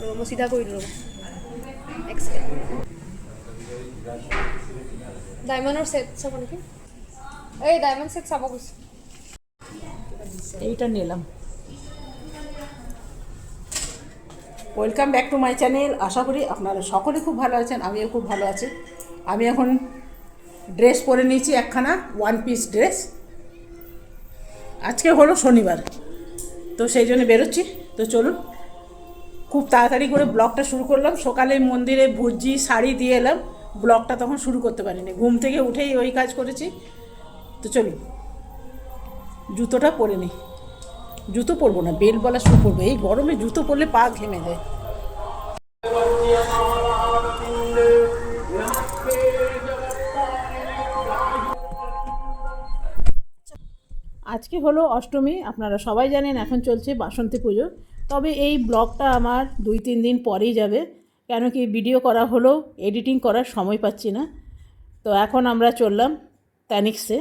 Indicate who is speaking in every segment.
Speaker 1: ৰ'ব মই চিধা কৰি দিলোঁ ৰ'ব ডায়মণ্ডৰ ছেট চাব নেকি এই ডায়মণ্ড ছেট চাব গৈছে
Speaker 2: এইটা নিলাম welcome back to my channel আশা করি আপনারা সকলে খুব ভালো আছেন আমিও খুব ভালো আছি। আমি এখন ড্রেস পরে নিয়েছি একখানা ওয়ান পিস ড্রেস আজকে হলো শনিবার তো সেই জন্য বেরোচ্ছি। তো চলুন খুব তাড়াতাড়ি করে ব্লগটা শুরু করলাম। সকালে মন্দিরে ভুজি, শাড়ি দিয়ে এলাম। ব্লগটা তখন শুরু করতে পারিনি। ঘুম থেকে উঠেই ওই কাজ করেছি। তো চলুন জুতোটা পরে নিই। জুতো পরবো না, বেল বলা শুরু করব। এই গরমে জুতো পরলে পা ঘেমে যায়। আজকে হলো অষ্টমী। আপনারা সবাই জানেন এখন চলছে বাসন্তী পুজো। তবে এই ব্লগটা আমার দুই তিন দিন পরেই যাবে, কেন কি ভিডিও করা হলো এডিটিং করার সময় পাচ্ছি না। তো এখন আমরা চললাম ট্যানিক্সে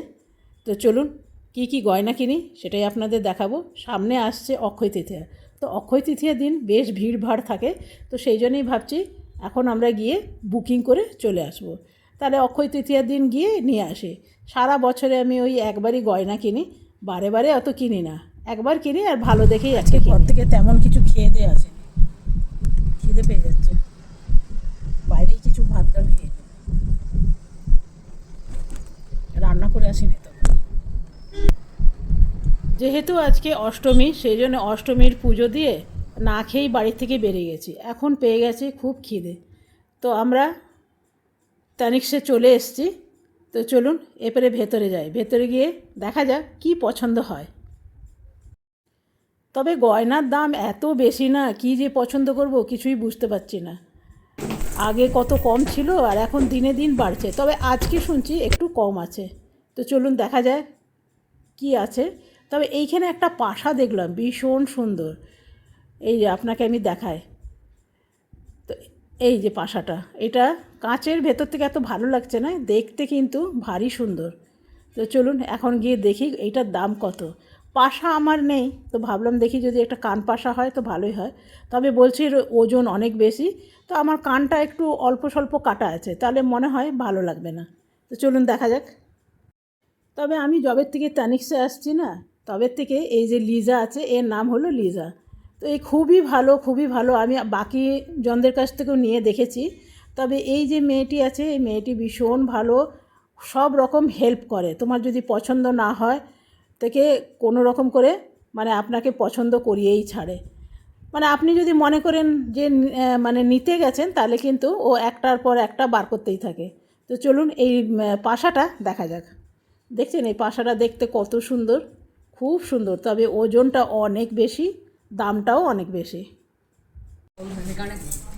Speaker 2: তো চলুন, কি কি গয়না কিনি সেটাই আপনাদের দেখাবো। সামনে আসছে অক্ষয় তৃতীয়া। তো অক্ষয় তৃতীয়ার দিন বেশ ভিড় ভাড় থাকে, তো সেই জন্যই ভাবছি এখন আমরা গিয়ে বুকিং করে চলে আসব। তাহলে অক্ষয় তৃতীয়ার দিন গিয়ে নিয়ে আসি। সারা বছরে আমি ওই একবারই গয়না কিনি, বারে বারে অত কিনি না। একবার কিনি আর ভালো দেখেই আজকে ঘর থেকে তেমন কিছু খেয়ে দিয়ে আছে। খিদে পেয়ে যাচ্ছে। বাইরেই কিছু ভাত ডাল খেয়ে। রান্না করে আসিনি তো। যেহেতু আজকে অষ্টমী সেই জন্য অষ্টমীর পুজো দিয়ে না খেয়েই বাড়ি থেকে বেরিয়ে গেছি। এখন পেয়ে গেছে খুব খিদে। তো আমরা তানিক্সে চলে এসেছি। তো চলুন এবারে ভেতরে যাই। ভেতরে গিয়ে দেখা যাক কি পছন্দ হয়। তবে গয়নার দাম এত বেশি না, কি যে পছন্দ করব কিছুই বুঝতে পারছি না। আগে কত কম ছিল আর এখন দিনে দিন বাড়ছে, তবে আজকে শুনছি একটু কম আছে। তো চলুন দেখা যায় কি আছে। তবে এইখানে একটা পাশা দেখলাম, ভীষণ সুন্দর। এই যে আপনাকে আমি দেখাই। তো এই যে পাশাটা, এটা কাঁচের ভেতর থেকে এত ভালো লাগছে না, দেখতে কিন্তু ভারী সুন্দর। তো চলুন এখন গিয়ে দেখি এইটার দাম কত। পাশা আমার নেই। তো ভাবলাম দেখি যদি একটা কান পাশা হয় তো ভালোই হয়। তবে বলছি এর ওজন অনেক বেশি। তো আমার কানটা একটু অল্প স্বল্প কাটা আছে। তাহলে মনে হয় ভালো লাগবে না। তো চলুন দেখা যাক। তবে আমি জবের থেকে তানিক্সে আসছি না। তবের থেকে এই যে লিজা আছে, এর নাম হলো লিজা তো এই খুবই ভালো খুবই ভালো। আমি বাকি জনদের কাছ থেকেও নিয়ে দেখেছি। তবে এই যে মেয়েটি আছে, এই মেয়েটি ভীষণ ভালো। সব রকম হেল্প করে। তোমার যদি পছন্দ না হয় থেকে কোনো রকম করে মানে আপনাকে পছন্দ করিয়েই ছাড়ে। মানে আপনি যদি মনে করেন যে মানে নিতে গেছেন তাহলে কিন্তু ও একটার পর একটা বার করতেই থাকে। তো চলুন এই পাশাটা দেখা যাক। দেখছেন এই পাশাটা দেখতে কত সুন্দর খুব সুন্দর। তবে ওজনটা অনেক বেশি দামটাও অনেক বেশি।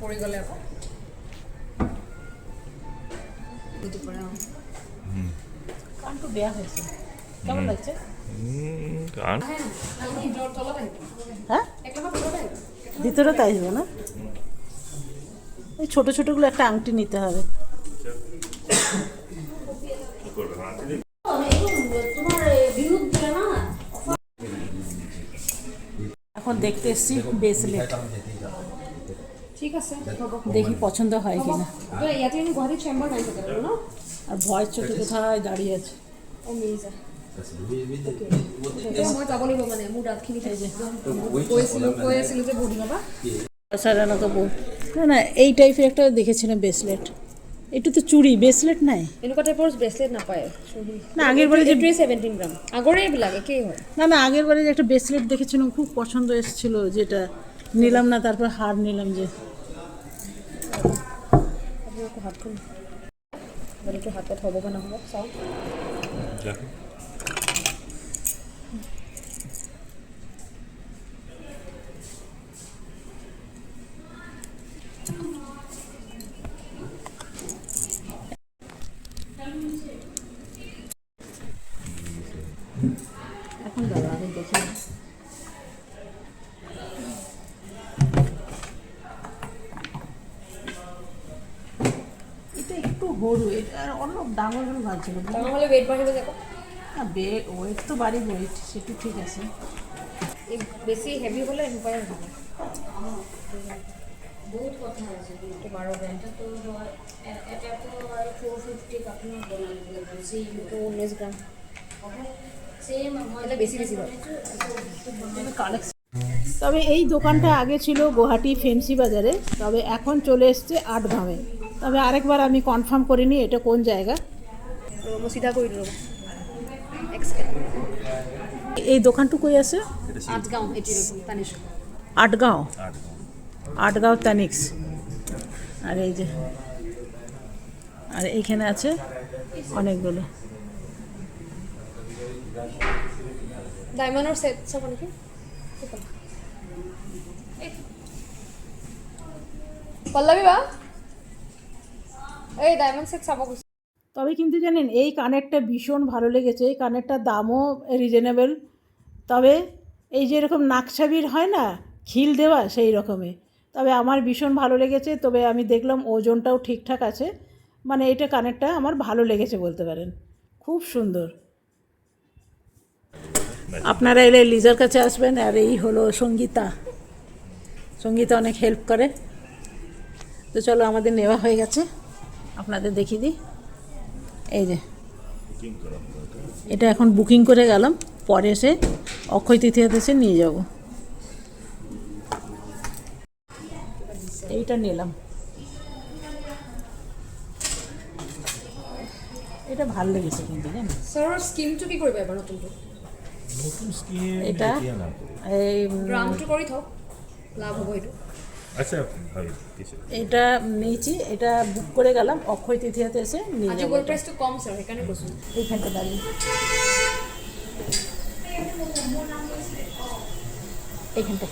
Speaker 1: পৰি গ'লে
Speaker 2: কানটো হয়েছে। কেমন লাগছে?
Speaker 3: গান
Speaker 2: হ্যাঁ? ভিতরে তাই আসবে না। এই ছোটো ছোটোগুলো একটা আংটি নিতে হবে। এখন দেখতে এসছি ব্রেসলেট
Speaker 1: ঠিক আছে
Speaker 2: দেখি পছন্দ হয় কিনা। আর ভয়ের চোখে কোথায় দাঁড়িয়ে আছে?
Speaker 1: লাগিব মানে কৈ
Speaker 2: সাজানো কাপড় না না এই টাইপের একটা দেখেছিলাম ব্রেসলেট একটু তো চুড়ি ব্রেসলেট নাই?
Speaker 1: এনেকুৱা টাইপৰ ব্ৰেচলেট নাপায়।
Speaker 2: না আগের বারে যে
Speaker 1: এইটোৱে ছেভেণ্টিন গ্ৰাম আগৰে এইবিলাক একেই হয়।
Speaker 2: না না আগের বারে যে একটা ব্রেসলেট দেখেছিলাম খুব পছন্দ এসেছিল যেটা নিলাম না তারপর হার নিলাম যে।
Speaker 1: হাতখন এইটো হাতত হ'ব বা নহ'ব চাওক
Speaker 2: এখন দাদা আমি দেখি এটা আর অলপ ডাঙর হলে ভালো ছিল।
Speaker 1: ডাঙৰ হ'লে ৱেইট বাঢ়িব যে
Speaker 2: না বে ওয়েট তো বাড়ি ওয়েট সেটা ঠিক আছে।
Speaker 1: বেছি হেভি হ'লে এনেকুৱাই হ'ব বারো তো উনিশ গ্রাম বেশি বেশি হয়।
Speaker 2: তবে এই দোকানটা আগে ছিল গুয়াহাটি ফেন্সি বাজারে তবে এখন চলে এসছে আটগাঁওয়ে তবে আরেকবার আমি কনফার্ম করিনি এটা কোন জায়গা।
Speaker 1: সিধা
Speaker 2: এই দোকানটুকুই আছে?
Speaker 1: আজগাঁও এটি তানিশ।
Speaker 2: আটগাঁও। আটগাঁও। তানিক্স আর এই যে আর এইখানে আছে অনেকগুলো।
Speaker 1: নেকি? পল্লৱী বা? এই চাব গৈছে
Speaker 2: তবে কিন্তু জানেন, এই কানেরটা ভীষণ ভালো লেগেছে। এই কানেরটার দামও রিজনেবল তবে এই যে এরকম নাকছাবির হয় না, খিল দেওয়া সেই রকমই। তবে আমার ভীষণ ভালো লেগেছে, তবে আমি দেখলাম ওজনটাও ঠিকঠাক আছে। মানে এটা কানেরটা আমার ভালো লেগেছে বলতে পারেন। খুব সুন্দর। আপনারা এলে লিজার কাছে আসবেন, আর এই হলো সঙ্গীতা। সঙ্গীতা অনেক হেল্প করে। তো চলো, আমাদের নেওয়া হয়ে গেছে। আপনাদের দেখিয়ে দিই। এই যে। এটা এখন বুকিং করে গেলাম। পরে এসে অক্ষয় তৃতীয়াতে এসে নিয়ে যাব। এইটা নিলাম। এটা ভালো লেগেছে কিন্তু জানেন?
Speaker 1: ছাৰৰ স্কিমটো কি কৰিবা এবাৰ নতুনটো
Speaker 3: নতুন স্কিম
Speaker 2: এটা এই উম,
Speaker 1: গ্ৰামটো কৰি থওক লাভ হ'ব সেইটো
Speaker 3: আচ্ছা
Speaker 2: এটা নিয়েছি এটা বুক করে গেলাম অক্ষয় তৃতীয়াতে এসে নিয়ে যাব।
Speaker 1: গ'ল্ড
Speaker 2: এটা।
Speaker 1: প্ৰাইচটো কম ছাৰ সেইকাৰণে কৈছোঁ
Speaker 2: এইখানটা দাঁড়িয়ে। এইখানটা।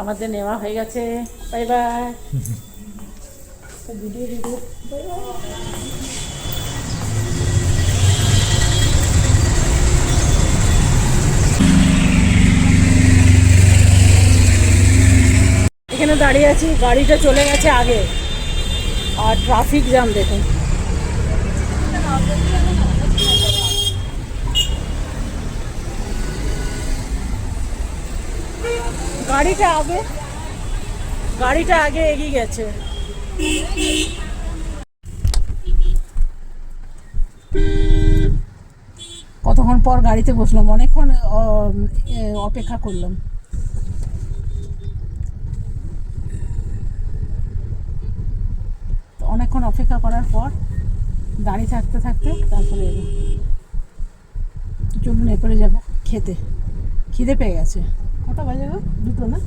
Speaker 2: আমাদের নেওয়া হয়ে গেছে। Bye bye. ভিডিও ভিডিও এখানে দাঁড়িয়ে আছি, গাড়িটা চলে গেছে আগে। আর ট্রাফিক জ্যাম দেখুন। গাড়িটা আগে গাড়িটা আগে এগিয়ে গেছে। কতক্ষণ পর গাড়িতে বসলাম? অনেকক্ষণ অপেক্ষা করলাম তো অনেকক্ষণ অপেক্ষা করার পর দাঁড়িয়ে থাকতে থাকতে তারপরে এলো চলুন এরপরে যাব খেতে। খিদে পেয়ে গেছে। কটা বাজে গো? দুটো না?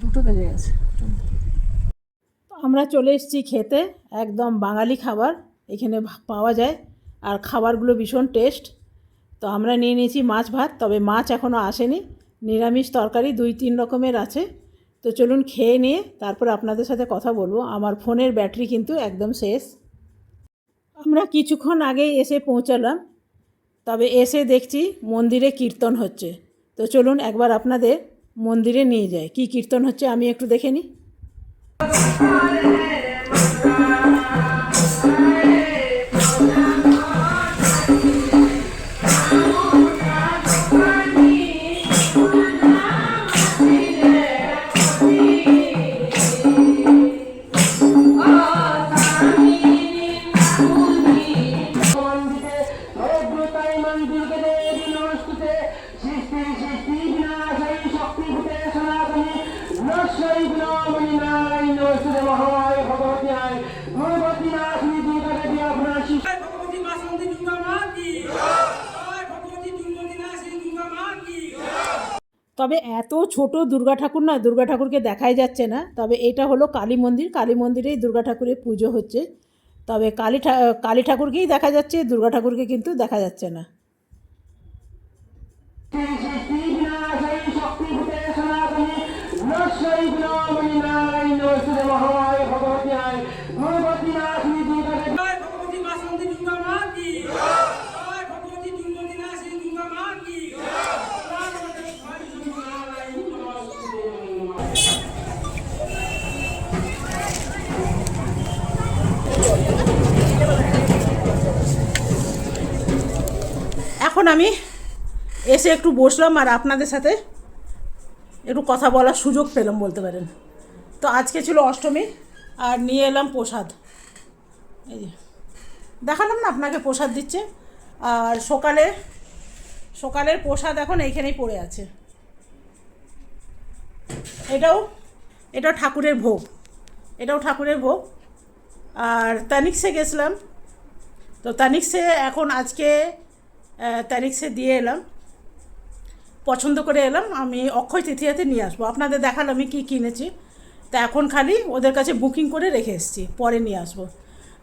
Speaker 2: দুটো বেজে গেছে। আমরা চলে এসেছি খেতে, একদম বাঙালি খাবার, এখানে পাওয়া যায়। আর খাবারগুলো ভীষণ টেস্ট। তো আমরা নিয়ে নিয়েছি মাছ ভাত, তবে মাছ এখনও আসেনি। নিরামিষ তরকারি দুই তিন রকমের আছে। তো চলুন খেয়ে নিয়ে তারপর আপনাদের সাথে কথা বলব। আমার ফোনের ব্যাটারি কিন্তু একদম শেষ। আমরা কিছুক্ষণ আগেই এসে পৌঁছালাম, তবে এসে দেখছি মন্দিরে কীর্তন হচ্ছে। তো চলুন একবার আপনাদের মন্দিরে নিয়ে যাই। কি কীর্তন হচ্ছে আমি একটু দেখে নিই। তবে এত ছোট দুর্গা ঠাকুর না দুর্গা ঠাকুরকে দেখাই যাচ্ছে না তবে এটা হলো কালী মন্দির কালী মন্দিরেই দুর্গা ঠাকুরের পুজো হচ্ছে তবে কালী ঠা- কালী ঠাকুরকেই দেখা যাচ্ছে দুর্গা ঠাকুরকে কিন্তু দেখা যাচ্ছে না এখন আমি এসে একটু বসলাম আর আপনাদের সাথে একটু কথা বলার সুযোগ পেলাম বলতে পারেন। তো আজকে ছিল অষ্টমী আর নিয়ে এলাম প্রসাদ। এই যে। দেখালাম না আপনাকে প্রসাদ দিচ্ছে। আর সকালে, সকালের প্রসাদ এখন এইখানেই পড়ে আছে। এটাও এটাও ঠাকুরের ভোগ। এটাও ঠাকুরের ভোগ। আর তানিক্সে গেছিলাম। তো তানিক্সে এখন আজকে তানিক্সে দিয়ে এলাম। পছন্দ করে এলাম, আমি অক্ষয় তৃতীয়াতে নিয়ে আসব। আপনাদের দেখালাম আমি কী কিনেছি। তা এখন খালি ওদের কাছে বুকিং করে রেখে এসেছি, পরে নিয়ে আসব।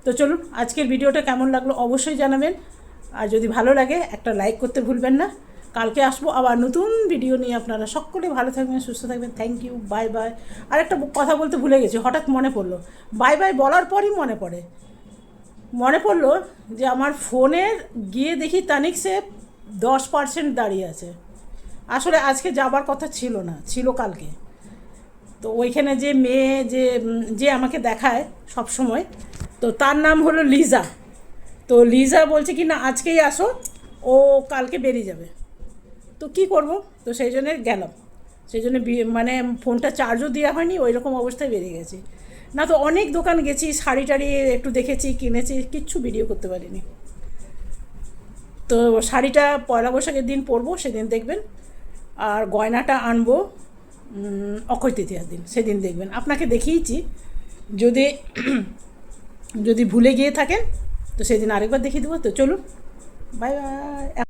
Speaker 2: তো চলুন, আজকের ভিডিওটা কেমন লাগল অবশ্যই জানাবেন। আর যদি ভালো লাগে, একটা লাইক করতে ভুলবেন না। কালকে আসব আবার নতুন ভিডিও নিয়ে। আপনারা সকলে ভালো থাকবেন, সুস্থ থাকবেন। থ্যাংক ইউ বাই বাই আর একটা কথা বলতে ভুলে গেছি, হঠাৎ মনে পড়ল। বাই বাই বলার পরই মনে পড়ে। মনে পড়ল যে আমার ফোনের গিয়ে দেখি তানিক্সে দশ পার্সেন্ট দাঁড়িয়ে আছে। আসলে আজকে যাবার কথা ছিল না, ছিল কালকে। তো ওইখানে যে মেয়ে, যে যে আমাকে দেখায় সব সময় তো তার নাম হলো লিজা। তো লিজা বলছে কি, না, আজকেই আসো, ও কালকে বেরিয়ে যাবে। তো কি করব? তো সেই জন্যে গেলাম। সেই জন্য মানে ফোনটা চার্জও দেওয়া হয়নি, ওই রকম অবস্থায় বেরিয়ে গেছি। না তো অনেক দোকান গেছি, শাড়ি টাড়ি একটু দেখেছি, কিনেছি, কিচ্ছু ভিডিও করতে পারিনি। তো শাড়িটা পয়লা বৈশাখের দিন পরবো, সেদিন দেখবেন। আর গয়নাটা আনব অক্ষয় তৃতীয়ার দিন, সেদিন দেখবেন। আপনাকে দেখিয়েছি, যদি যদি ভুলে গিয়ে থাকেন তো সেদিন আরেকবার দেখিয়ে দেবো। তো চলুন বাই বাই